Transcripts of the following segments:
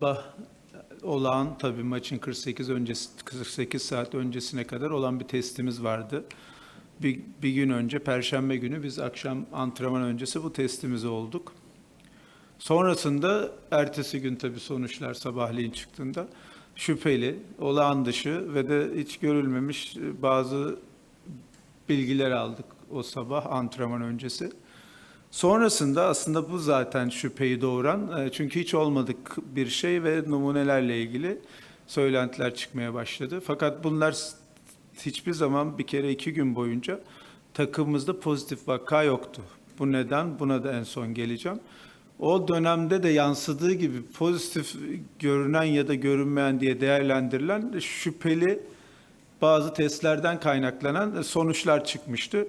Sabah olağan tabii maçın 48 öncesi 48 saat öncesine kadar olan bir testimiz vardı. Bir, bir gün önce Perşembe günü biz akşam antrenman öncesi bu testimizi olduk. Sonrasında ertesi gün tabii sonuçlar sabahleyin çıktığında şüpheli, olağan dışı ve de hiç görülmemiş bazı bilgiler aldık o sabah antrenman öncesi. Sonrasında aslında bu zaten şüpheyi doğuran e, çünkü hiç olmadık bir şey ve numunelerle ilgili söylentiler çıkmaya başladı. Fakat bunlar hiçbir zaman bir kere iki gün boyunca takımımızda pozitif vaka yoktu. Bu neden? Buna da en son geleceğim. O dönemde de yansıdığı gibi pozitif görünen ya da görünmeyen diye değerlendirilen şüpheli bazı testlerden kaynaklanan sonuçlar çıkmıştı.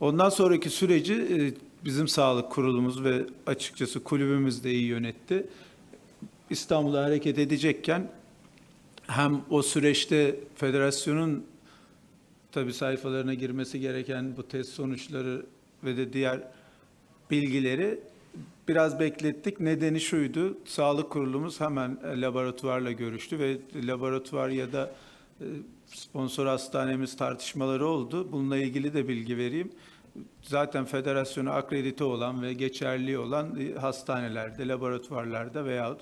Ondan sonraki süreci e, bizim sağlık kurulumuz ve açıkçası kulübümüz de iyi yönetti. İstanbul'a hareket edecekken hem o süreçte federasyonun tabii sayfalarına girmesi gereken bu test sonuçları ve de diğer bilgileri biraz beklettik. Nedeni şuydu. Sağlık kurulumuz hemen laboratuvarla görüştü ve laboratuvar ya da sponsor hastanemiz tartışmaları oldu. Bununla ilgili de bilgi vereyim. Zaten federasyona akredite olan ve geçerli olan e, hastanelerde, laboratuvarlarda veyahut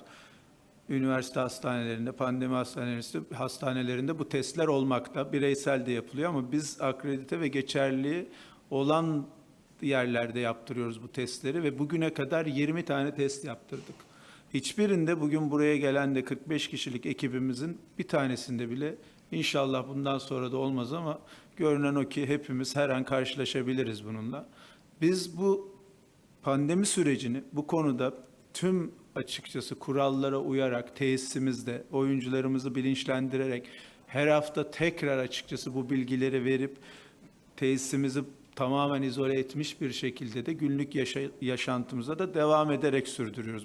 üniversite hastanelerinde, pandemi hastanelerinde, hastanelerinde bu testler olmakta. Bireysel de yapılıyor ama biz akredite ve geçerli olan yerlerde yaptırıyoruz bu testleri ve bugüne kadar 20 tane test yaptırdık. Hiçbirinde bugün buraya gelen de 45 kişilik ekibimizin bir tanesinde bile inşallah bundan sonra da olmaz ama görünen o ki hepimiz her an karşılaşabiliriz bununla. Biz bu pandemi sürecini bu konuda tüm açıkçası kurallara uyarak tesisimizde oyuncularımızı bilinçlendirerek her hafta tekrar açıkçası bu bilgileri verip tesisimizi tamamen izole etmiş bir şekilde de günlük yaşa- yaşantımıza da devam ederek sürdürüyoruz.